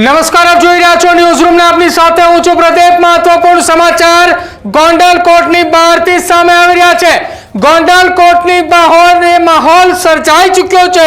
નમસ્કાર, આપ જોઈ રહ્યા છો ન્યૂઝ રૂમ આપની સાથે હું છું પ્રદીપ. મહત્વપૂર્ણ સમાચાર ગોંડલ કોર્ટની બહારથી સામે આવી રહ્યા છે. ગોંડલ કોર્ટની બહાર એ માહોલ સર્જાઈ ચૂક્યો છે.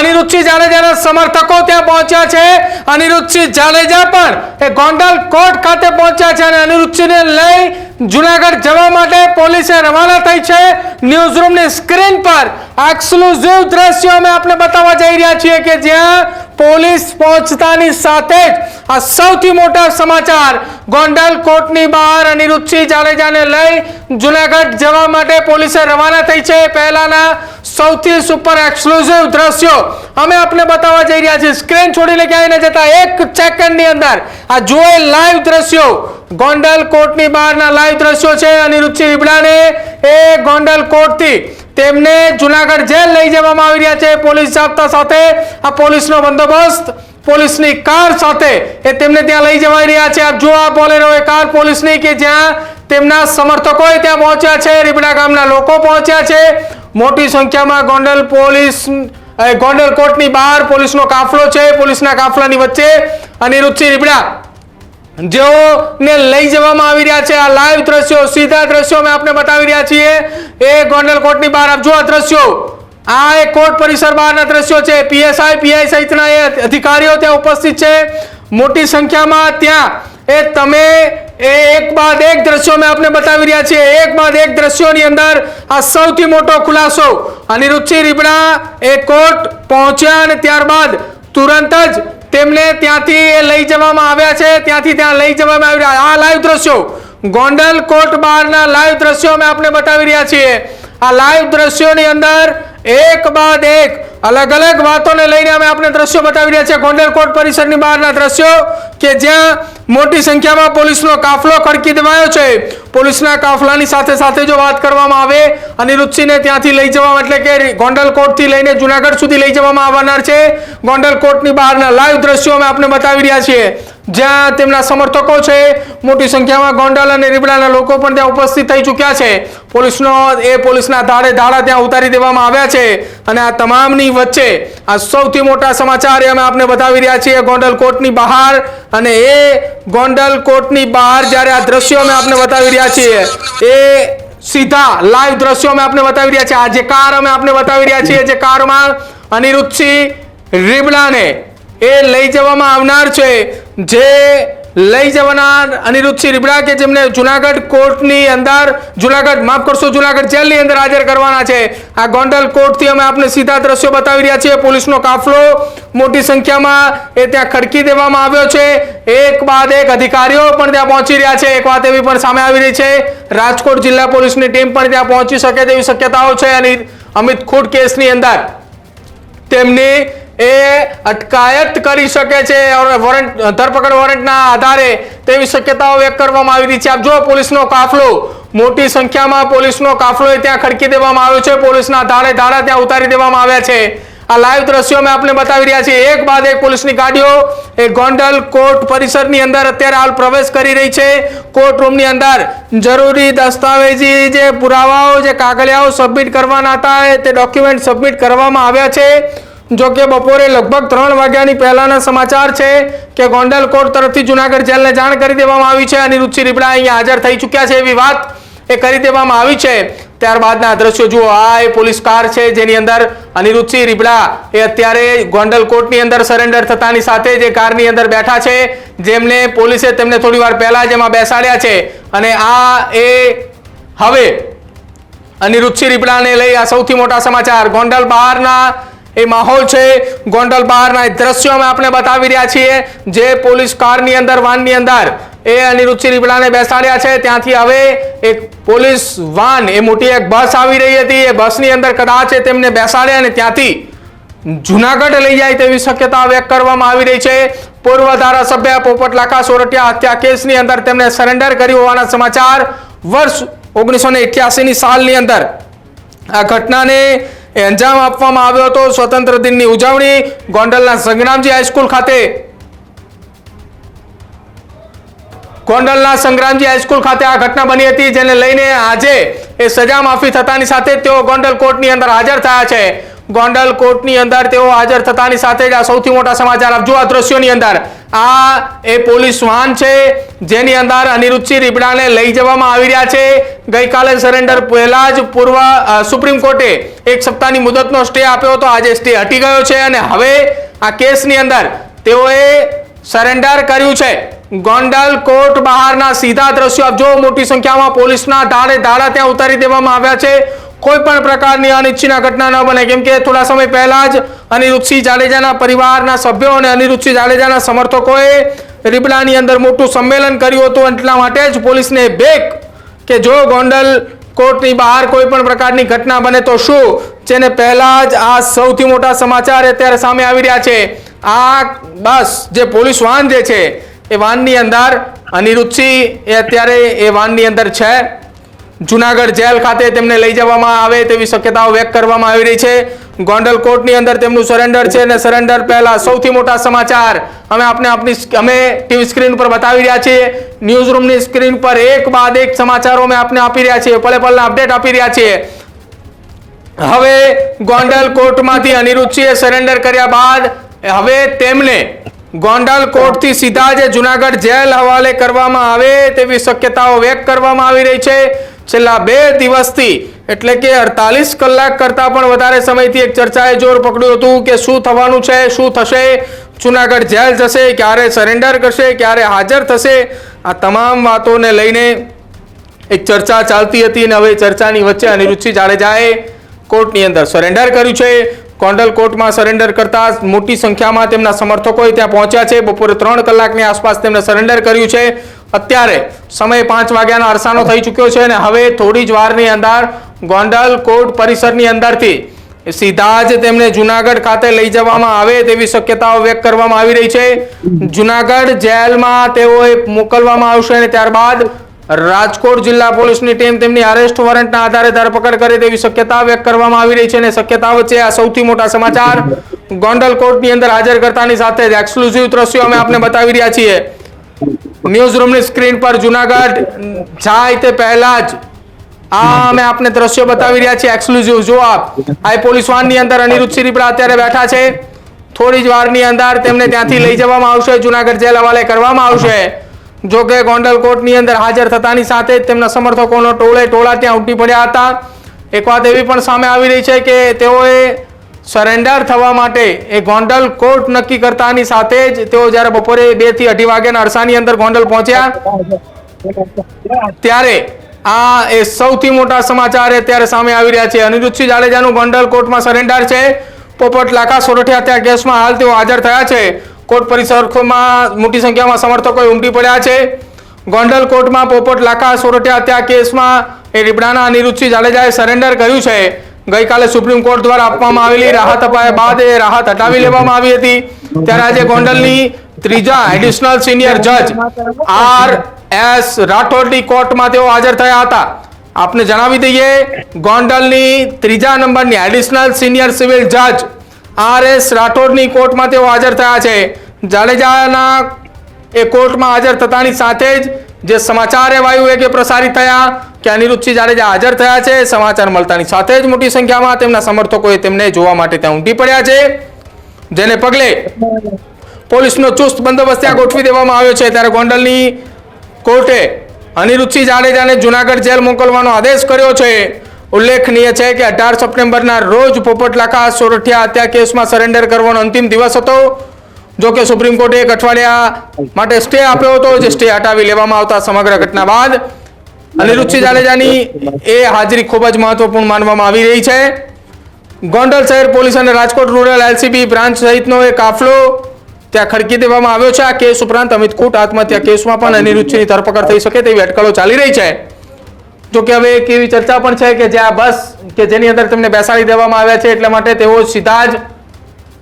અનિરુદ્ધસિંહ જાડેજાના સમર્થકો ત્યાં પહોંચ્યા છે. અનિરુદ્ધસિંહ જાડેજા પણ એ ગોંડલ કોર્ટ ખાતે પહોંચ્યા છે અને અનિરુદ્ધસિંહને લઈ જુનાગઢ જવા માટે પોલીસે રવાના થઈ છે. ન્યૂઝ રૂમની સ્ક્રીન પર એક્સક્લુઝિવ દ્રશ્યો અમે આપને બતાવવા જઈ રહ્યા છીએ કે જ્યાં પોલીસ પહોંચતાની સાથે જ આ સૌથી મોટા સમાચાર ગોંડલ કોર્ટની બહાર અનિરુદ્ધસિંહ જાડેજાને લઈ જુનાગઢ જવા માટે પોલીસે રવાના થઈ છે. પહેલાના સૌથી સુપર એક્સક્લુઝિવ દ્રશ્યો અમે આપને બતાવવા જઈ રહ્યા છીએ. સ્ક્રીન છોડીને ક્યાંય ન જતા, એક સેકન્ડની અંદર આ જોએ લાઈવ દ્રશ્યો ગોંડલ કોર્ટની બહારના લાઈવ દ્રશ્યો છે. અનિરુદ્ધસિંહ રીબડાને એ ગોંડલ કોર્ટથી તેમને જુનાગઢ જેલ લઈ જવામાં આવી રહ્યા છે. પોલીસ જાપ્તા સાથે આ પોલીસનો બંદોબસ્ત, પોલીસની કાર સાથે એ તેમને ત્યાં લઈ જવાઈ રહ્યા છે. આપ જો આ બોલેરો એ કાર પોલીસની કે જ્યાં તેમના સમર્થકોએ ત્યાં પહોંચ્યા છે. રીબડા ગામના લોકો પહોંચ્યા છે. મોટી સંખ્યામાં ગોંડલ પોલીસ ગોંડલ કોર્ટની બહાર પોલીસનો કાફલો છે. પોલીસના કાફલાની વચ્ચે અનિરુદ્ધસિંહ રીબડા જેઓને લઈ જવામાં આવી રહ્યા છે આ લાઈવ દ્રશ્યો, સીધા દ્રશ્યો અમે આપને બતાવી રહ્યા છીએ. એ ગોંડલ કોર્ટની બહાર આપ જુઓ આ દ્રશ્યો. આ એક કોર્ટ પરિસર બહારના દ્રશ્યો છે. પીએસઆઈ પીઆઈ સહિતના એ અધિકારીઓ ત્યાં ઉપસ્થિત છે. મોટી સંખ્યામાં ત્યાં એ તમે એ એક બાદ એક દ્રશ્યો મેં આપને બતાવી રહ્યા છીએ. એક બાદ એક દ્રશ્યોની અંદર આ સૌથી મોટો ખુલાસો. અનિરુચિ રીબડા એ કોર્ટ પહોંચ્યા અને ત્યારબાદ તુરંત જ તેમને ત્યાંથી લઈ જવામાં આવ્યા છે. ત્યાંથી ત્યાં લઈ જવામાં આવી રહ્યા આ લાઈવ દ્રશ્યો, ગોંડલ કોર્ટ બહારના લાઈવ દ્રશ્યો અમે આપને બતાવી રહ્યા છીએ. આ લાઈવ દ્રશ્યોની અંદર એક બાદ એક અલગ અલગ વાતોને લઈને અમે આપણે દ્રશ્યો બતાવી રહ્યા છીએ. ગોંડલ કોર્ટ પરિસરની બહારના દ્રશ્યો કે જ્યાં મોટી સંખ્યામાં પોલીસનો કાફલો ખડકી દેવાયો છે. પોલીસના કાફલાની સાથે સાથે જો વાત કરવામાં આવે, અનિરુદ્ધસિંહને ત્યાંથી લઈ જવામાં એટલે કે ગોંડલકોટથી લઈને જુનાગઢ સુધી લઈ જવામાં આવનાર છે. ગોંડલકોટની બહારના લાઈવ દ્રશ્યો અમે આપને બતાવી રહ્યા છીએ. જ્યાં તેમના સમર્થકો છે, મોટી સંખ્યામાં ગોંડલ અને રીબડાના લોકો પણ ત્યાં ઉપસ્થિત થઈ ચૂક્યા છે. પોલીસનો એ પોલીસના ધાડે ધાડા ત્યાં ઉતારી દેવામાં આવ્યા છે. અને આ તમામની વચ્ચે આ સૌથી મોટા સમાચાર અમે આપને બતાવી રહ્યા છીએ. ગોંડલ કોર્ટની બહાર અને એ ગોંડલ કોર્ટની બહાર જ્યારે આ દ્રશ્યો અમે આપને બતાવી રહ્યા છીએ, એ સીધા લાઈવ દ્રશ્યો અમે આપને બતાવી રહ્યા છીએ. આ જે કાર અમે આપને બતાવી રહ્યા છીએ જે કારમાં અનિરુદ્ધસિંહ રીબડાને એ લઈ જવામાં આવનાર છે. જે લઈ જવાના અનિરુદ્ધસિંહ રીબડા કે જેમને જુનાગઢ કોર્ટની અંદર, જુનાગઢ, માફ કરશો, જુનાગઢ જેલની અંદર હાજર કરવાના છે. આ ગોંડલ કોર્ટથી અમે આપને સીધા દ્રશ્યો બતાવી રહ્યા છીએ. પોલીસનો કાફલો મોટી સંખ્યામાં એ ત્યાં ખડકી દેવામાં આવ્યો છે. એક બાદ એક અધિકારીઓ પણ ત્યાં પહોંચી રહ્યા છે. એક વાત એવી પણ સામે આવી રહી છે. રાજકોટ જિલ્લા પોલીસની ટીમ પણ ત્યાં પહોંચી શકે તેવી શક્યતાઓ છે. અને અમિત ખૂટ કેસની અંદર તેમની એ અટકાયત કરી શકે છે વોરંટ, ધરપકડ વોરંટના આધારે તેવી શક્યતાઓ વ્યક્ત કરવામાં આવી રહી છે. આપ જો પોલીસનો કાફલો, મોટી સંખ્યામાં પોલીસનો કાફલો ત્યાં ખડકી દેવામાં આવ્યો છે. પોલીસના ધારે ધારા ત્યાં ઉતારી દેવામાં આવ્યા છે. આ લાઈવ દ્રશ્યો મેં આપને બતાવી રહ્યા છીએ. એક બાદ એક પોલીસની ગાડીઓ એ ગોંડલ કોર્ટ પરિસરની અંદર અત્યારે હાલ પ્રવેશ કરી રહી છે. કોર્ટ રૂમની અંદર જરૂરી દસ્તાવેજી, જે પુરાવાઓ, જે કાગળિયાઓ સબમિટ કરવાના હતા તે ડોક્યુમેન્ટ સબમિટ કરવામાં આવ્યા છે. જો કે બપોરે લગભગ ત્રણ વાગ્યાની પહેલાના સમાચાર છે કે ગોંડલ કોર્ટ તરફથી જુનાગઢ જેલને જાણ કરી દેવામાં આવી છે. અનિરુદ્ધસિંહ રીબડા અહીંયા હાજર થઈ ચૂક્યા છે એવી વાત એ કરી દેવામાં આવી છે. ત્યારબાદના દ્રશ્યો જુઓ. આ એ પોલીસ કાર છે જેની અંદર અનિરુદ્ધસિંહ રીબડા એ અત્યારે ગોંડલ કોર્ટની અંદર સરેન્ડર થતાની સાથે જે કારની અંદર બેઠા છે. જેમને પોલીસે તેમને થોડી વાર પહેલા જ એમાં બેસાડ્યા છે. અને આ એ હવે અનિરુદ્ધસિંહ રીબડાને લઈ આ સૌથી મોટા સમાચાર. ગોંડલ બહારના એ માહોલ છે. ગોંડલ બહારના દ્રશ્યો અમે આપણે બતાવી રહ્યા છીએ. જે પોલીસ કારની અંદર, વાનની અંદર એ અનિરુચિ રીબડાને બેસાડ્યા છે. ત્યાંથી હવે એક પોલીસ વાન, એ મોટી એક બસ આવી રહી હતી. એ બસની અંદર કદાચ તેમને બેસાડ્યા અને ત્યાંથી જુનાગઢ લઈ જાય તેવી શક્યતા વ્યક્ત કરવામાં આવી રહી છે. પૂર્વ ધારાસભ્ય પોપટ લાખા સોરઠિયા હત્યા કેસની અંદર તેમને સરેન્ડર કર્યું હોવાના સમાચાર વર્ષ ઓગણીસો ની સાલની અંદર. આ ઘટનાને અંજામ આપવામાં આવ્યો હતો. સ્વતંત્ર દિનની ઉજવણી ગોંડલના સંગ્રામજી હાઈસ્કૂલ ખાતે. ગોંડલના સંગ્રામજી હાઈસ્કૂલ ખાતે આ ઘટના બની હતી, જેને લઈને આજે એ સજા માફી થતાની સાથે તેઓ ગોંડલ કોર્ટની અંદર હાજર થયા છે. ગોંડલ કોર્ટની અંદર તેઓ હાજર થતાની સાથે જ આ સૌથી મોટા સમાચાર આપ આ દ્રશ્યોની અંદર. આ એ પોલીસ વાહન છે, જેની અંદર અનિરુચિ રીબડાને લઈ જવામાં આવી રહ્યા છે. ગઈકાલે સરેન્ડર પહેલા જ પૂર્વ સુપ્રીમ કોર્ટે એક સપ્તાહની મુદતનો સ્ટે આપ્યો હતો. આજે સ્ટે હટી ગયો છે અને હવે આ કેસની અંદર તેઓએ સરેન્ડર કર્યું છે. ગોંડલ કોર્ટ બહારના સીધા દ્રશ્યો જો મોટી સંખ્યામાં પોલીસના ધારે ધારા ત્યાં ઉતારી દેવામાં આવ્યા છે. કોઈ પણ પ્રકારની અનિચ્છનીય ઘટના ન બને. કેમ કે થોડા સમય પહેલા જ અનિરુદ્ધસિંહ જાડેજાના પરિવારના સભ્યો અને અનિરુદ્ધસિંહ જાડેજાના સમર્થકોએ રીબડાની અંદર મોટું સંમેલન કર્યું હતું. એટલા માટે જ પોલીસને બેક કે જો ગોંડલ કોર્ટની બહાર કોઈ પણ પ્રકારની ઘટના બને તો શું? જેને પહેલા જ આ સૌથી મોટા સમાચાર અત્યારે સામે આવી રહ્યા છે. આ બસ જે પોલીસ વાન જે છે, એ વાનની અંદર અનિરુદ્ધસિંહ એ અત્યારે એ વાનની અંદર છે. જુનાગઢ જેલ ખાતે તેમને લઈ જવામાં આવે તેવી શક્યતાઓ વ્યક્ત કરવામાં આવી રહી છે. ગોંડલ કોર્ટની અંદર તેમનું સરેન્ડર છે અને સરેન્ડર પહેલા સૌથી મોટા સમાચાર અમે આપને આપની અમે ટીવી સ્ક્રીન પર બતાવી રહ્યા છીએ. ન્યૂઝ રૂમની સ્ક્રીન પર એક બાદ એક સમાચારો અમે આપને આપી રહ્યા છીએ. પલે પલના અપડેટ આપી રહ્યા છીએ. હવે ગોંડલ કોર્ટમાંથી અનિરુદ્ધસિંહે સરેન્ડર કર્યા બાદ, હવે તેમને ગોંડલ કોર્ટથી સીધા જ જુનાગઢ જેલ હવાલે કરવામાં આવે તેવી શક્યતાઓ વ્યક્ત કરવામાં આવી રહી છે. છેલ્લા બે દિવસથી, એટલે કે અડતાલીસ કલાક કરતાં પણ વધારે સમયથી એક ચર્ચાએ જોર પકડ્યું હતું કે શું થવાનું છે, શું થશે, જુનાગઢ જેલ જશે, ક્યારે સરેન્ડર કરશે, ક્યારે હાજર થશે, આ તમામ વાતોને લઈને એક ચર્ચા ચાલતી હતી અને હવે ચર્ચાની વચ્ચે અનિરુદ્ધસિંહ જાડેજાએ કોર્ટની અંદર સરેન્ડર કર્યું છે. કોંડલ કોર્ટમાં સરેન્ડર કરતા મોટી સંખ્યામાં તેમના સમર્થકોએ ત્યાં પહોંચ્યા છે. બપોરે ત્રણ કલાકની આસપાસ તેમણે સરેન્ડર કર્યું છે. અત્યારે સમય પાંચ વાગ્યાનો અરસાનો થઈ ચૂક્યો છે અને હવે થોડી જ વારની અંદર ગોંડલ કોર્ટ પરિસરની અંદરથી સીધા જ તેમને જુનાગઢ ખાતે લઈ જવામાં આવે તેવી શક્યતાઓ વ્યક્ત કરવામાં આવી રહી છે. જુનાગઢ જેલમાં તેઓએ મોકલવામાં આવશે અને ત્યારબાદ રાજકોટ જિલ્લા પોલીસની ટીમ તેમની અરેસ્ટ વોરંટના આધારે ધરપકડ કરે તેવી શક્યતા વ્યક્ત કરવામાં આવી રહી છે અને શક્યતા વચ્ચે આ સૌથી મોટા સમાચાર ગોંડલ કોર્ટની અંદર હાજર કરતાની સાથે જ એક્સક્લુઝિવ દ્રશ્યો અમે આપને બતાવી રહ્યા છીએ. ન્યૂઝ રૂમની સ્ક્રીન પર જુનાગઢ, જાય તે પહેલા જ. આ અમે આપને દ્રશ્યો બતાવી રહ્યા છીએ એક્સક્લુઝિવ જો આપ આ પોલીસ વાનની અંદર અનિરુદ્ધ શ્રીપડા અત્યારે બેઠા છે, થોડી જ વારની અંદર તેમને ત્યાંથી લઈ જવામાં આવશે, જુનાગઢ જેલ હવાલે કરવામાં આવશે. જો કે ગોંડલ કોર્ટની અંદર હાજર થતાની સાથે જ તેમના સમર્થકોનો ટોળે ટોળા ત્યાં ઉઠી પડ્યા હતા. એક વાત એવી પણ સામે આવી રહી છે કે તેઓએ સરેન્ડર થવા માટે એ ગોંડલ કોર્ટ નક્કી કરતાની સાથે જ તેઓ જ્યારે બપોરે બેથી અઢી વાગ્યાના અરસાની અંદર ગોંડલ પહોંચ્યા. ત્યારે આ એ સૌથી મોટા સમાચાર અત્યારે સામે આવી રહ્યા છે. અનિરુદ્ધસિંહ જાડેજાનું ગોંડલ કોર્ટમાં સરેન્ડર છે. પોપટ લાખા સોરઠિયા ત્યાં કેસમાં હાલ તેઓ હાજર થયા છે. કોર્ટ પરિસરમાં મોટી સંખ્યામાં સમર્થકોએ ઉમટી પડ્યા છે. ગોંડલ કોર્ટમાં પોપટ લાખા સોરઠિયા ત્યાં કેસમાં એ રીબડાના અનિરુદ્ધસિંહ જાડેજાએ સરેન્ડર કર્યું છે. ગઈકાલે સુપ્રીમ કોર્ટ દ્વારા આપવામાં આવેલી રાહત અપાયા બાદ એ રાહત હટાવી લેવામાં આવી હતી. ત્યારે આજે ગોંડલની ત્રીજા એડિશનલ સિનિયર જજ આર એસ રાઠોડની કોર્ટમાં તેઓ હાજર થયા હતા. આપને જણાવી દઈએ, ગોંડલની ત્રીજા નંબરની એડિશનલ સિનિયર સિવિલ જજ આર એસ રાઠોડની કોર્ટમાં તેઓ હાજર થયા છે. જાડેજાના એ કોર્ટમાં હાજર થતાની સાથે જ જે સમાચાર એ વાયુ વેગે પ્રસારિત થયા કે અનિરુદ્ધસિંહ જાડેજા હાજર થયા છે, સમાચાર મળતાની સાથે જ મોટી સંખ્યામાં તેમના સમર્થકોએ તેમને જોવા માટે ત્યાં ઉમટી પડ્યા છે. જેને પગલે પોલીસનો ચુસ્ત બંદોબસ્ત ત્યાં ગોઠવી દેવામાં આવ્યો છે. ત્યારે ગોંડલની કોર્ટે અનિરુદ્ધસિંહ જાડેજાને જુનાગઢ જેલ મોકલવાનો આદેશ કર્યો છે. ઉલ્લેખનીય છે કે અઢાર સપ્ટેમ્બરના રોજ પોપટલાખા સોરઠિયા હત્યા કેસમાં સરેન્ડર કરવાનો અંતિમ દિવસ હતો. જો કે સુપ્રીમ કોર્ટે એક અઠવાડિયા માટે સ્ટે આપ્યો હતો, જે સ્ટે હટાવી લેવામાં આવતા સમગ્ર ઘટના બાદ. અનિરુદ્ધસિંહ જાડેજાની એ હાજરી ખૂબ જ મહત્વપૂર્ણ માનવામાં આવી રહી છે. ગોંડલ શહેર પોલીસ અને રાજકોટ રૂરલ એલસીબી બ્રાન્ચ સહિતનો એક કાફલો ત્યાં ખડકી દેવામાં આવ્યો છે. આ કેસ ઉપરાંત અમિત કૂટ આત્મહત્યા કેસમાં પણ અનિરુદ્ધસિંહની ધરપકડ થઈ શકે તેવી અટકળો ચાલી રહી છે. જો કે હવે એક એવી ચર્ચા પણ છે કે જ્યાં બસ કે જેની અંદર તેમને બેસાડી દેવામાં આવ્યા છે, એટલા માટે તેઓ સીધા જ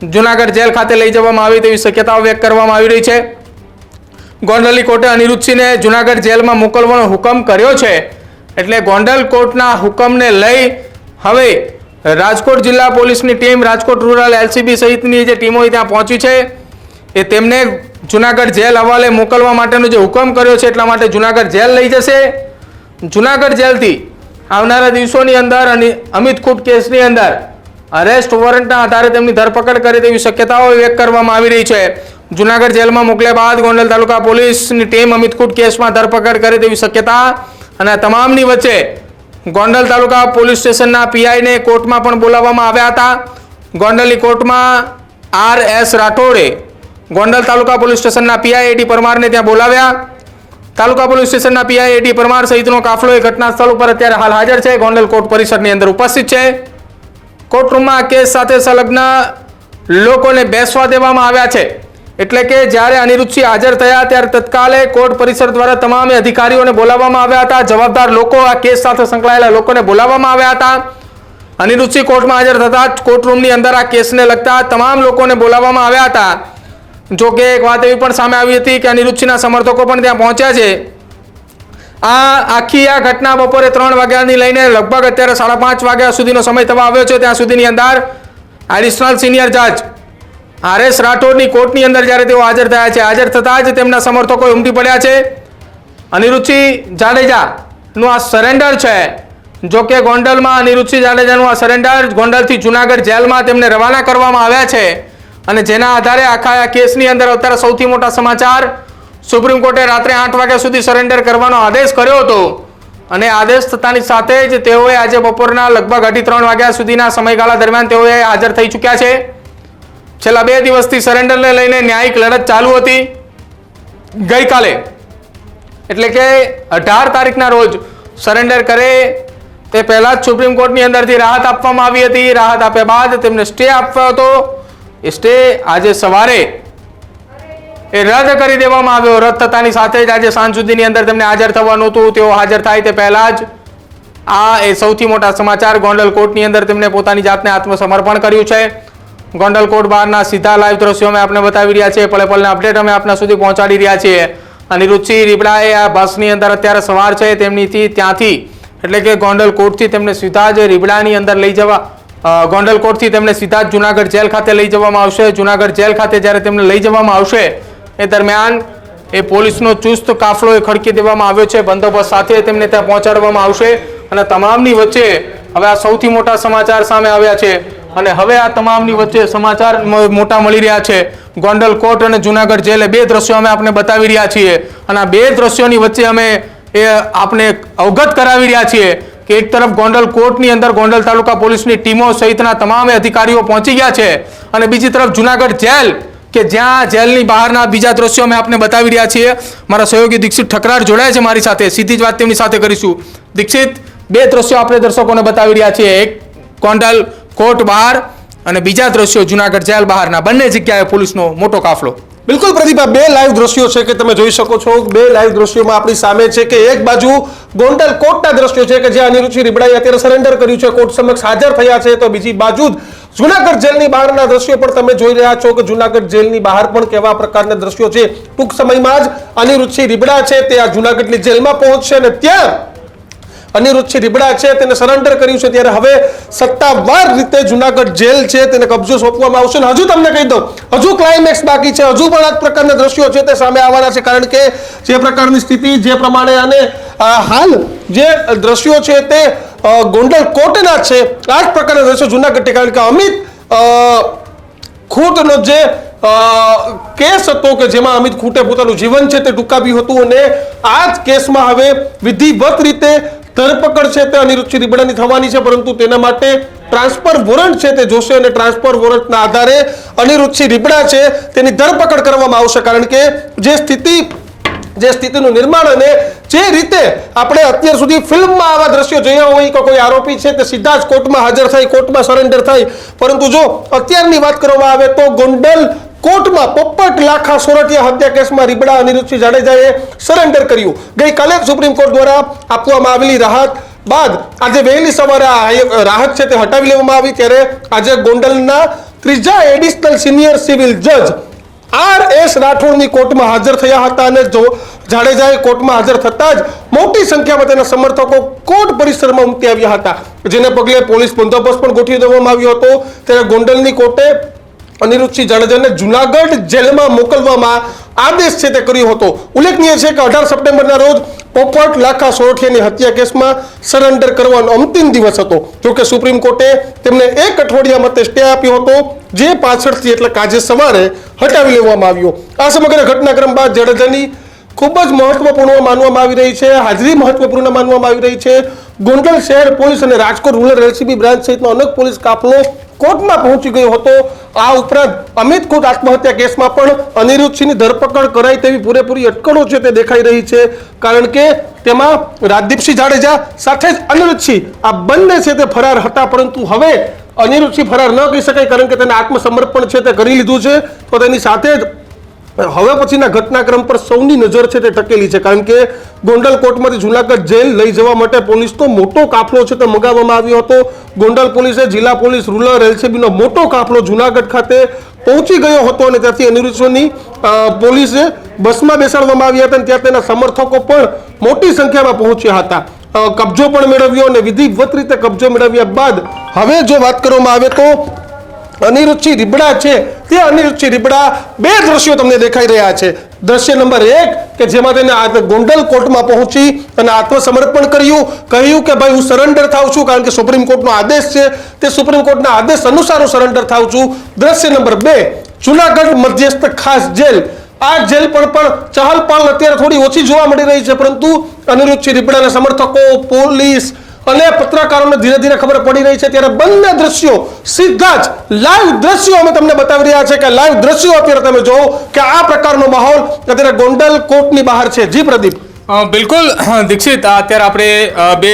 જુનાગઢ જેલ ખાતે લઈ જવામાં આવી તેવી શક્યતાઓ વ્યક્ત કરવામાં આવી રહી છે. ગોંડલની કોર્ટે અનિરુદ્ધસિંહને જુનાગઢ જેલમાં મોકલવાનો હુકમ કર્યો છે. એટલે ગોંડલ કોર્ટના હુકમને લઈ હવે રાજકોટ જિલ્લા પોલીસની ટીમ, રાજકોટ રૂરલ એલસીબી સહિતની જે ટીમો ત્યાં પહોંચી છે, એ તેમને જુનાગઢ જેલ હવાલે મોકલવા માટેનો જે હુકમ કર્યો છે, એટલા માટે જુનાગઢ જેલ લઈ જશે. જુનાગઢ જેલથી આવનારા દિવસોની અંદર અને અમિત કૂટ કેસની અંદર અરેસ્ટ વોરંટના આધારે તેમની ધરપકડ કરે તેવી શક્યતાઓ વ્યક્ત કરવામાં આવી રહી છે. જુનાગઢ જેલમાં મોકલ્યા બાદ ગોંડલ તાલુકા પોલીસની ટીમ અમિતકૂટ કેસમાં ધરપકડ કરે તેવી શક્યતા અને તમામની વચ્ચે ગોંડલ તાલુકા પોલીસ સ્ટેશનના પીઆઈને કોર્ટમાં પણ બોલાવવામાં આવ્યા હતા. ગોંડલની કોર્ટમાં આર એસ રાઠોડે ગોંડલ તાલુકા પોલીસ સ્ટેશનના પીઆઈ એટી પરમારને ત્યાં બોલાવ્યા. તાલુકા પોલીસ સ્ટેશનના પીઆઈ એટી પરમાર સહિતનો કાફલો એ ઘટના સ્થળ ઉપર અત્યારે હાલ હાજર છે. ગોંડલ કોર્ટ પરિસરની અંદર ઉપસ્થિત છે. કોર્ટરૂમમાં આ કેસ સાથે સંલગ્ન લોકોને બેસવા દેવામાં આવ્યા છે. એટલે કે જ્યારે અનિરુદ્ધસિંહ હાજર થયા ત્યારે તત્કાલે કોર્ટ પરિસર દ્વારા તમામ અધિકારીઓને બોલાવવામાં આવ્યા હતા. જવાબદાર લોકો આ કેસ સાથે સંકળાયેલા લોકોને બોલાવવામાં આવ્યા હતા. અનિરુદ્ધસિંહ કોર્ટમાં હાજર થતા કોર્ટરૂમની અંદર આ કેસને લગતા તમામ લોકોને બોલાવવામાં આવ્યા હતા. જો કે એક વાત એવી પણ સામે આવી હતી કે અનિરુદ્ધસિંહના સમર્થકો પણ ત્યાં પહોંચ્યા છે. આ આખી આ ઘટના બપોરે ત્રણ વાગ્યાની લઈને લગભગ અત્યારે સાડા પાંચ વાગ્યા સુધીનો સમય થવા આવ્યો છે. ત્યાં સુધીની અંદર એડિશનલ સિનિયર જજ આર એસ રાઠોડની કોર્ટની અંદર જ્યારે તેઓ હાજર થયા છે. હાજર થતાં જ તેમના સમર્થકો ઉમટી પડ્યા છે. અનિરુચિ જાડેજાનું આ સરેન્ડર છે. જો કે ગોંડલમાં અનિરુચિ જાડેજાનું આ સરેન્ડર ગોંડલથી જુનાગઢ જેલમાં તેમને રવાના કરવામાં આવ્યા છે. અને જેના આધારે આખા આ કેસની અંદર અત્યારે સૌથી મોટા સમાચાર સુપ્રીમ કોર્ટે રાત્રે આઠ વાગ્યા સુધી સરેન્ડર કરવાનો આદેશ કર્યો હતો. અને આદેશ થતાની સાથે જ તેઓએ આજે બપોરના લગભગ અઢી ત્રણ વાગ્યા સુધીના સમયગાળા દરમિયાન તેઓએ હાજર થઈ ચૂક્યા છે. છેલ્લા બે દિવસથી સરેન્ડરને લઈને ન્યાયિક લડત ચાલુ હતી. ગઈકાલે, એટલે કે અઢાર તારીખના રોજ સરેન્ડર કરે તે પહેલાં જ સુપ્રીમ કોર્ટની અંદરથી રાહત આપવામાં આવી હતી. રાહત આપ્યા બાદ તેમને સ્ટે આપ્યો હતો. એ સ્ટે આજે સવારે એ રદ કરી દેવામાં આવ્યો. રદ થતાની સાથે જ આજે સાંજ સુધીની અંદર તેમને હાજર થવાનું હતું. તેઓ હાજર થાય તે પહેલા જ આ એ સૌથી મોટા સમાચાર ગોંડલ કોર્ટની અંદર તેમણે પોતાની જાતને આત્મસમર્પણ કર્યું છે. ગોંડલ કોર્ટ બહારના સીધા લાઈવ દ્રશ્યો અમે આપને બતાવી રહ્યા છીએ. પળે પળના અપડેટ અમે આપના સુધી પહોંચાડી રહ્યા છીએ. અનિરુચિ રીબડાએ આ બસની અંદર અત્યારે સવાર છે. તેમનીથી ત્યાંથી, એટલે કે ગોંડલ કોર્ટથી તેમને સીધા જ રીબડાની અંદર લઈ જવા ગોંડલ કોર્ટથી તેમને સીધા જ જુનાગઢ જેલ ખાતે લઈ જવામાં આવશે. જુનાગઢ જેલ ખાતે જ્યારે તેમને લઈ જવામાં આવશે એ દરમિયાન એ પોલીસનો ચુસ્ત કાફલો એ ખડકી દેવામાં આવ્યો છે. બંદોબસ્ત સાથે તેમને ત્યાં પહોંચાડવામાં આવશે અને તમામની વચ્ચે હવે આ સૌથી મોટા સમાચાર સામે આવ્યા છે અને હવે આ તમામની વચ્ચે સમાચાર મોટા મળી રહ્યા છે. ગોંડલ કોર્ટ અને જુનાગઢ જેલે બે દ્રશ્યો અમે આપને બતાવી રહ્યા છીએ અને આ બે દ્રશ્યોની વચ્ચે અમે એ આપને અવગત કરાવી રહ્યા છીએ કે એક તરફ ગોંડલ કોર્ટની અંદર ગોંડલ તાલુકા પોલીસની ટીમો સહિતના તમામ અધિકારીઓ પહોંચી ગયા છે અને બીજી તરફ જુનાગઢ જેલ કે જ્યાં જેલની બહારના બીજા દ્રશ્યો અમે આપને બતાવી રહ્યા છીએ. મારા સહયોગી દીક્ષિત ઠકરાર જોડાય છે મારી સાથે. સીધી જ વાત તેમની સાથે કરીશું. દીક્ષિત, બે દ્રશ્યો આપણે દર્શકોને બતાવી રહ્યા છીએ. એક ગોંડલ કોર્ટ બહાર અને બીજા દ્રશ્યો જુનાગઢ જેલ બહારના. બંને જગ્યાએ પોલીસનો મોટો કાફલો. બિલકુલ પ્રદીપા, બે લાઈવ દ્રશ્યો છે કે તમે જોઈ શકો છો. બે લાઈવ દ્રશ્યોમાં આપણી સામે છે કે એક બાજુ ગોંડલ કોર્ટના દ્રશ્યો છે કે જ્યાં અનિરુચિ રીબડાએ અત્યારે સરેન્ડર કર્યું છે. કોર્ટ સમક્ષ હાજર થયા છે તો બીજી બાજુ જ જુનાગઢ જેલની બહારના દ્રશ્યો પણ તમે જોઈ રહ્યા છો કે જુનાગઢ જેલની બહાર પણ કેવા પ્રકારના દ્રશ્યો છે? ટૂંક સમયમાં જ અનિરુચિ રીબડા છે, તે આ જુનાગઢની જેલમાં પહોંચશે અને ત્યાં અનિરુદ્ધસિંહ રીબડા છે, તેને સરેન્ડર કર્યું છે. ત્યારે હવે સત્તાવાર રીતે જુનાગઢ જેલ છે, તેને કબજો સોંપવામાં આવશે. હજુ તમને કહી દઉં, હજુ ક્લાઇમેક્સ બાકી છે. હજુ પણ આ પ્રકારના દ્રશ્યો છે તે સામે આવવાના છે, કારણ કે જે પ્રકારની સ્થિતિ, જે પ્રમાણે અને હાલ જે દ્રશ્યો છે તે ગોંડલ કોટના છે. આ જ પ્રકારના દ્રશ્યો જુનાગઢ કારણ કે અમિત અ, ખૂટનો જે કેસ હતો કે જેમાં અમિત ખૂટે પોતાનું જીવન છે તે ટૂંકાવ્યું હતું અને આ જ કેસમાં હવે વિધિવત રીતે ધરપકડ છે તે અનિરુદ્ધ રીબડાની થવાની છે પરંતુ તેના માટે ટ્રાન્સફર વોરંટ છે તે જોશે અને ટ્રાન્સફર વોરંટના આધારે અનિરુદ્ધસિંહ રીબડા છે તેની ધરપકડ કરવામાં આવશે કારણ કે જે સ્થિતિ જે સ્થિતિનું નિર્માણ અને જે રીતે આપણે અત્યાર સુધી ફિલ્મમાં આવા દ્રશ્યો જોયા હોય કે કોઈ આરોપી છે તે સીધા જ કોર્ટમાં હાજર થાય, કોર્ટમાં સરેન્ડર થાય. પરંતુ જો અત્યારની વાત કરવામાં આવે તો ગોંડલ કોર્ટમાં પોપટ લાખા સોરઠિયા હત્યા કેસમાં રીબડા અનિરુદ્ધસિંહ જાડેજાએ સરેન્ડર કર્યું. ગઈકાલે સુપ્રીમ કોર્ટ દ્વારા આપવામાં આવેલી રાહત બાદ આજે વહેલી સવારે રાહત છે તે હટાવી લેવામાં આવી. ત્યારે આજે ગોંડલના ત્રીજા એડિશનલ સિનિયર સિવિલ જજ આર એસ રાઠોડની કોર્ટમાં હાજર થયા હતા. અને જો જાડેજાએ કોર્ટમાં હાજર થતા જ મોટી સંખ્યામાં તેના સમર્થકો કોર્ટ પરિસરમાં ઉમટી આવ્યા હતા. જેને પગલે પોલીસ બંદોબસ્ત પણ ગોઠવી દેવામાં આવ્યો હતો. ત્યારે ગોંડલની કોર્ટે અનિરુદ્ધસિંહ જાડેજાને જુનાગઢ જેલમાં મોકલવામાં આદેશ છે તે કર્યો હતો. ઉલ્લેખનીય છે કે અઢાર સપ્ટેમ્બરના રોજ પોપટ લાખા સોરઠિયાની હત્યા કેસમાં સરેન્ડર કરવાનો અંતિમ દિવસ હતો. જોકે સુપ્રીમ કોર્ટે તેમને એક અઠવાડિયા માટે સ્ટે આપ્યો હતો, જે પાછળથી એટલે કાજે સવારે હટાવી લેવામાં આવ્યો. આ સમગ્ર ઘટનાક્રમ બાદ જાડેજાની ખૂબ જ મહત્વપૂર્ણ માનવામાં આવી રહી છે. હાજરી મહત્વપૂર્ણ માનવામાં આવી રહી છે. ગોંડલ શહેર પોલીસ અને રાજકોટ રૂરલ એલસીબી બ્રાન્ચ સહિતનો અનેક પોલીસ કાફલો કોર્ટમાં પહોંચી ગયો હતો. આ ઉપરાંત અમિત ખુદ આત્મહત્યા કેસમાં પણ અનિરુદ્ધસિંહની ધરપકડ કરાય તેવી પૂરેપૂરી અટકળો છે તે દેખાઈ રહી છે. કારણ કે તેમાં રાજદીપસિંહ જાડેજા સાથે જ અનિરુદ્ધસિંહ, આ બંને છે તે ફરાર હતા. પરંતુ હવે અનિરુદ્ધસિંહ ફરાર ન કહી શકાય કારણ કે તેને આત્મસમર્પણ છે તે કરી લીધું છે. તો તેની સાથે જ હવે પછીના ઘટનાક્રમ પર સૌની નજર છે તે ટકેલી છે, કારણ કે ગોંડલ કોર્ટમાંથી જુનાગઢ જેલ લઈ જવા માટે પોલીસનો મોટો કાફલો છે તે મગાવવામાં આવ્યો હતો. ગોંડલ પોલીસે જિલ્લા પોલીસ રૂરલ એલસીબીનો મોટો કાફલો જુનાગઢ ખાતે પહોંચી ગયો હતો અને ત્યાંથી અનિરુદ્ધની પોલીસે બસમાં બેસાડવામાં આવ્યા હતા અને ત્યાં તેના સમર્થકો પણ મોટી સંખ્યામાં પહોંચ્યા હતા. કબજો પણ મેળવ્યો અને વિધિવત રીતે કબજો મેળવ્યા બાદ હવે જો વાત કરવામાં આવે તો અનિરુચિ રીબડા છે. તે અનિરુચિ રીબડા બે દ્રશ્યો તમને દેખાઈ રહ્યા છે. દ્રશ્ય નંબર એક કે જેમાં તેને ગોંડલ કોર્ટમાં પહોંચી અને આત્મસમર્પણ કર્યું. કહ્યું કે ભાઈ હું સરેન્ડર થાઉં છું કારણ કે સુપ્રીમ કોર્ટનો આદેશ છે. તે સુપ્રીમ કોર્ટના આદેશ અનુસાર હું સરેન્ડર થાઉં છું. દ્રશ્ય નંબર બે, જુનાગઢ મધ્યસ્થ ખાસ જેલ. આ જેલ પર પણ ચહલ પણ અત્યારે થોડી ઓછી જોવા મળી રહી છે, પરંતુ અનિરુદ્ધ રીબડાના સમર્થકો, પોલીસ અને પત્રકારોને ધીરે ધીરે ખબર પડી રહી છે ત્યારે બંને દ્રશ્યો સીધા જ લાઈવ દ્રશ્યો અમે તમને બતાવી રહ્યા છે કે લાઈવ દ્રશ્યો અત્યારે તમે જોવો કે આ પ્રકારનો માહોલ અત્યારે ગોંડલ કોર્ટની બહાર છે. જી પ્રદીપ. બિલકુલ દીક્ષિત અત્યારે આપણે બે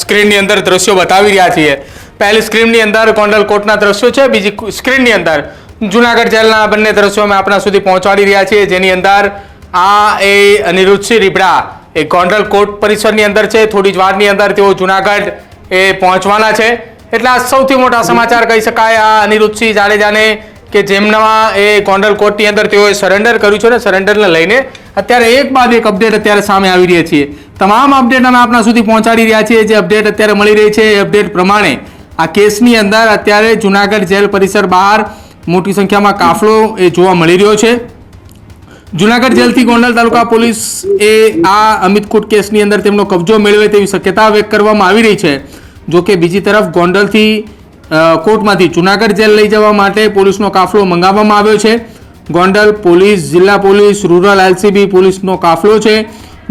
સ્ક્રીનની અંદર દ્રશ્યો બતાવી રહ્યા છીએ. પહેલી સ્ક્રીનની અંદર ગોંડલ કોર્ટના દ્રશ્યો છે, બીજી સ્ક્રીનની અંદર જુનાગઢ જેલના બંને દ્રશ્યો અમે આપણા સુધી પહોંચાડી રહ્યા છીએ. જેની અંદર આ એ અનિરુદ્ધસિંહ રીબડા એ ગોંડલ કોર્ટ પરિસરની અંદર છે. થોડી જ વારની અંદર તેઓ જુનાગઢ એ પહોંચવાના છે. એટલે આ સૌથી મોટા સમાચાર કહી શકાય આ અનિરુદ્ધસિંહ જાડેજાને કે જેમના એ ગોંડલ કોર્ટની અંદર તેઓએ સરેન્ડર કર્યું છે ને સરેન્ડરને લઈને અત્યારે એક બાદ એક અપડેટ અત્યારે સામે આવી રહી છીએ તમામ અપડેટ અમે આપણા સુધી પહોંચાડી રહ્યા છીએ. જે અપડેટ અત્યારે મળી રહી છે એ અપડેટ પ્રમાણે આ કેસની અંદર અત્યારે જુનાગઢ જેલ પરિસર બહાર મોટી સંખ્યામાં કાફલો એ જોવા મળી રહ્યો છે. જુનાગઢ જેલથી ગોંડલ તાલુકા પોલીસ એ આ અમિત કુટ કેસની અંદર તેમનો કબજો મેળવે તેવી શક્યતા વ્યક્ત કરવામાં આવી રહી છે. જો કે બીજી તરફ ગોંડલથી કોર્ટમાંથી જુનાગઢ જેલ લઈ જવા માટે પોલીસનો કાફલો મંગાવવામાં આવ્યો છે. ગોંડલ પોલીસ, જિલ્લા પોલીસ, રૂરલ એલસીબી પોલીસનો કાફલો છે.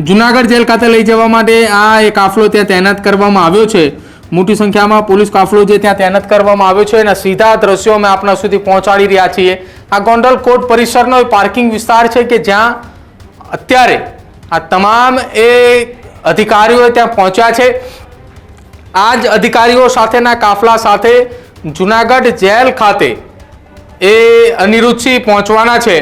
જુનાગઢ જેલ ખાતે લઈ જવા માટે આ એ કાફલો ત્યાં તૈનાત કરવામાં આવ્યો છે. મોટી સંખ્યામાં પોલીસ કાફલો જે ત્યાં તૈનાત કરવામાં આવ્યો છે એના સીધા દ્રશ્યો અમે આપણા સુધી પહોંચાડી રહ્યા છીએ. આ ગોંડલ કોર્ટ પરિસરનો એ પાર્કિંગ વિસ્તાર છે કે જ્યાં અત્યારે આ તમામ એ અધિકારીઓ ત્યાં પહોંચ્યા છે. આ જ અધિકારીઓ સાથેના કાફલા સાથે જુનાગઢ જેલ ખાતે એ અનિરુદ્ધસિંહ પહોંચવાના છે.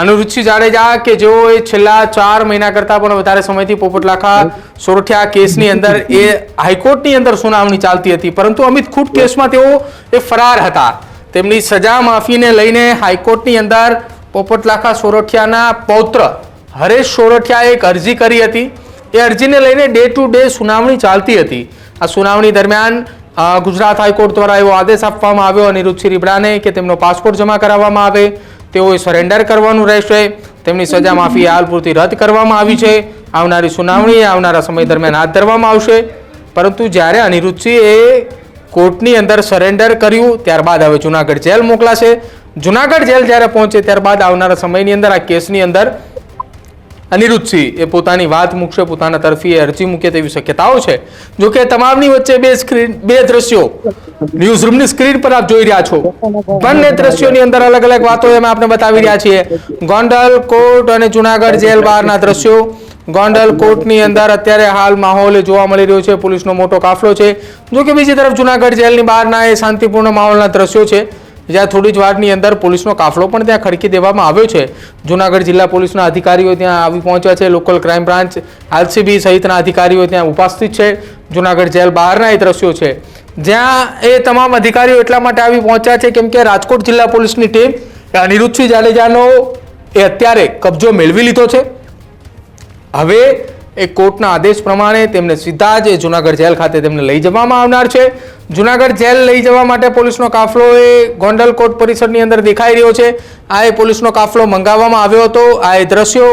અનિરુદ્ધસિંહ જાડેજા કે જેઓ એ છેલ્લા ચાર મહિના કરતાં પણ વધારે સમયથી પોપટલાખા સોરઠિયા કેસની અંદર એ હાઈકોર્ટની અંદર સુનાવણી ચાલતી હતી. પરંતુ અમિત ખૂટ કેસમાં તેઓ એ ફરાર હતા. તેમની સજા માફીને લઈને હાઈકોર્ટની અંદર પોપટલાખા સોરઠિયાના પૌત્ર હરેશ સોરઠિયાએ એક અરજી કરી હતી. એ અરજીને લઈને ડે ટુ ડે સુનાવણી ચાલતી હતી. આ સુનાવણી દરમિયાન ગુજરાત હાઈકોર્ટ દ્વારા એવો આદેશ આપવામાં આવ્યો અનિરુદ્ધસિંહ રીબડાને કે તેમનો પાસપોર્ટ જમા કરાવવામાં આવે. તેઓએ સરેન્ડર કરવાનું રહેશે. તેમની સજા માફી હાલ પૂરતી રદ કરવામાં આવી છે. આવનારી સુનાવણી આવનારા સમય દરમિયાન હાથ ધરવામાં આવશે. પરંતુ જ્યારે અનિરુદ્ધસિંહે કોર્ટની અંદર સરેન્ડર કર્યું, ત્યારબાદ હવે જુનાગઢ જેલ મોકલાશે. જુનાગઢ જેલ જ્યારે પહોંચે, ત્યારબાદ આવનારા સમયની અંદર આ કેસની અંદર અનિરુદ્ધસિંહ એ પોતાની વાત મૂકશે, પોતાના તરફી અરજી મૂકે તેવી શક્યતાઓ છે. જો કે તમામની વચ્ચે બે સ્ક્રીન, બે દ્રશ્યો ન્યૂઝ રૂમની સ્ક્રીન પર આપ જોઈ રહ્યા છો. બંને દ્રશ્યોની અંદર અલગ અલગ વાતો અમે આપને બતાવી રહ્યા છીએ. ગોંડલ કોર્ટ અને જુનાગઢ જેલ બહારના દ્રશ્યો. ગોંડલ કોર્ટની અંદર અત્યારે હાલ માહોલ જોવા મળી રહ્યો છે. પોલીસનો મોટો કાફલો છે. જો કે બીજી તરફ જુનાગઢ જેલની બહારના એ શાંતિપૂર્ણ માહોલના દ્રશ્યો છે. જ્યાં થોડી જ વારની અંદર પોલીસનો કાફલો પણ ત્યાં ખડકી દેવામાં આવ્યો છે. જુનાગઢ જિલ્લા પોલીસના અધિકારીઓ ત્યાં આવી પહોંચ્યા છે. લોકલ ક્રાઇમ બ્રાન્ચ આરસીબી સહિતના અધિકારીઓ ત્યાં ઉપસ્થિત છે. જુનાગઢ જેલ બહારના એ દ્રશ્યો છે. જ્યાં એ તમામ અધિકારીઓ એટલા માટે આવી પહોંચ્યા છે કેમ કે રાજકોટ જિલ્લા પોલીસની ટીમ અનિરુદ્ધસિંહ જાડેજાનો એ અત્યારે કબજો મેળવી લીધો છે. હવે એ કોર્ટના આદેશ પ્રમાણે તેમને સીધા જ જુનાગઢ જેલ ખાતે તેમને લઈ જવામાં આવનાર છે. જુનાગઢ જેલ લઈ જવા માટે પોલીસનો કાફલો એ ગોંડલ કોર્ટ પરિસરની અંદર દેખાઈ રહ્યો છે. આ એ પોલીસનો કાફલો મંગાવવામાં આવ્યો હતો. આ એ દ્રશ્યો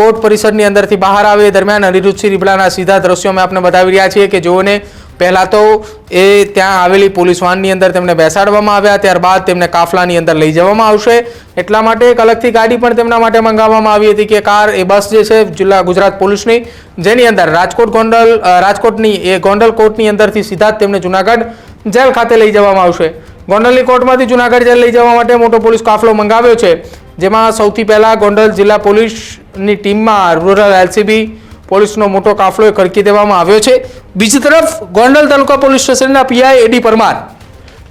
કોર્ટ પરિસરની અંદરથી બહાર આવે દરમિયાન અનિરુદ્ધસિંહ રીબડાના સીધા દ્રશ્યો અમે આપણે બતાવી રહ્યા છીએ કે જેઓને પહેલાં તો એ ત્યાં આવેલી પોલીસ વાનની અંદર તેમને બેસાડવામાં આવ્યા, ત્યારબાદ તેમને કાફલાની અંદર લઈ જવામાં આવશે. એટલા માટે એક અલગથી ગાડી પણ તેમના માટે મંગાવવામાં આવી હતી કે કાર, એ બસ જે છે જિલ્લા ગુજરાત પોલીસની. જેની અંદર રાજકોટ ગોંડલ રાજકોટની, એ ગોંડલ કોર્ટની અંદરથી સીધા જ તેમને જુનાગઢ જેલ ખાતે લઈ જવામાં આવશે. ગોંડલની કોર્ટમાંથી જુનાગઢ જેલ લઈ જવા માટે મોટો પોલીસ કાફલો મંગાવ્યો છે. જેમાં સૌથી પહેલાં ગોંડલ જિલ્લા પોલીસની ટીમમાં રૂરલ એલસીબી પોલીસનો મોટો કાફલો એ ખડકી દેવામાં આવ્યો છે. બીજી તરફ ગોંડલ તાલુકા પોલીસ સ્ટેશનના પીઆઈ એડી પરમાર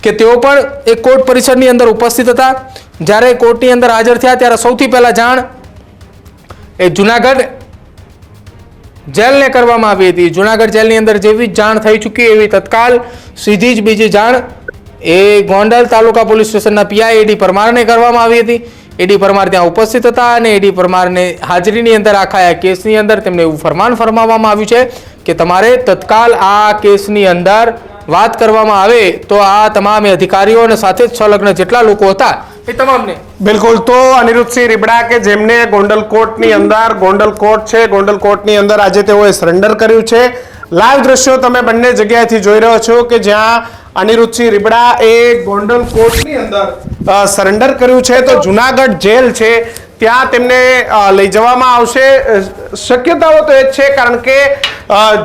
કે તેઓ પણ એક કોર્ટ પરિસરની અંદર ઉપસ્થિત હતા. જ્યારે કોર્ટની અંદર હાજર થયા ત્યારે સૌથી પહેલાં જાણ એ જુનાગઢ જેલને કરવામાં આવી હતી. જુનાગઢ જેલની અંદર જેવી જાણ થઈ ચૂકી એવી તત્કાલ સીધી જ બીજી જાણ એ ગોંડલ તાલુકા પોલીસ સ્ટેશનના પીઆઈ એડી પરમારને કરવામાં આવી હતી. એડી પરમાર ત્યાં ઉપસ્થિત હતા અને એડી પરમારને હાજરીની અંદર આખા આ કેસની અંદર તેમને એવું ફરમાન ફરમાવવામાં આવ્યું છે કે તમારે તત્કાલ આ કેસની અંદર વાત કરવામાં આવે તો આ તમામ અધિકારીઓ અને સાથે જ સંલગ્ન જેટલા લોકો હતા એ તમામને. બિલકુલ. તો અનિરુદ્ધસિંહ રીબડા કે જેમને ગોંડલકોટની અંદર, ગોંડલકોટ છે, ગોંડલકોટની અંદર આજે તેઓએ સરેન્ડર કર્યું છે. લાઈવ દ્રશ્યો તમે બંને જગ્યાએથી જોઈ રહ્યો છો કે જ્યાં અનિરુદ્ધસિંહ રીબડા એ ગોંડલકોટની અંદર સરેન્ડર કર્યું છે. તો જુનાગઢ જેલ છે, ત્યાં તેમને લઈ જવામાં આવશે. શક્યતાઓ તો એ જ છે, કારણ કે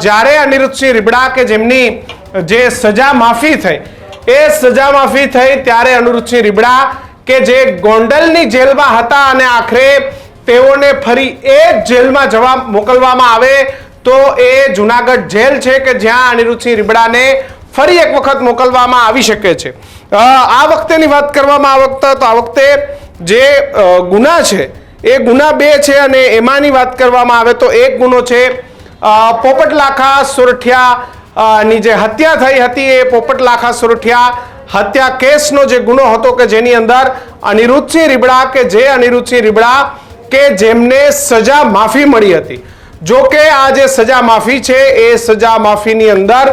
જ્યારે અનિરુદ્ધસિંહ રીબડા કે જેમની જે સજા માફી થઈ, એ સજા માફી થઈ ત્યારે અનિરુદ્ધસિંહ રીબડા કે જે ગોંડલની જેલમાં હતા અને આખરે તેઓને ફરી એ જેલમાં જવા મોકલવામાં આવે, તો એ જુનાગઢ જેલ છે કે જ્યાં અનિરુદ્ધસિંહ રીબડાને ફરી એક વખત મોકલવામાં આવી શકે છે. આ વખતેની વાત કરવામાં આ તો આ વખતે જે ગુના છે, એ ગુના બે છે અને એમાંની વાત કરવામાં આવે તો એક ગુનો છે પોપટલાખા પોપટ સોરઠિયા ની જે હત્યા થઈ હતી, એ પોપટલાખા સોરઠિયા હત્યા કેસનો જે ગુનો હતો કે જેની અંદર અનિરુદ્ધસિંહ રીબડા કે જે અનિરુદ્ધસિંહ રીબડા કે જેમને સજા માફી મળી હતી. જો કે આ જે સજા માફી છે, એ સજા માફીની અંદર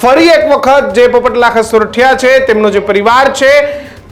ફરી એક વખત જે પોપટ લાખા સોરઠિયા છે, તેમનો જે પરિવાર છે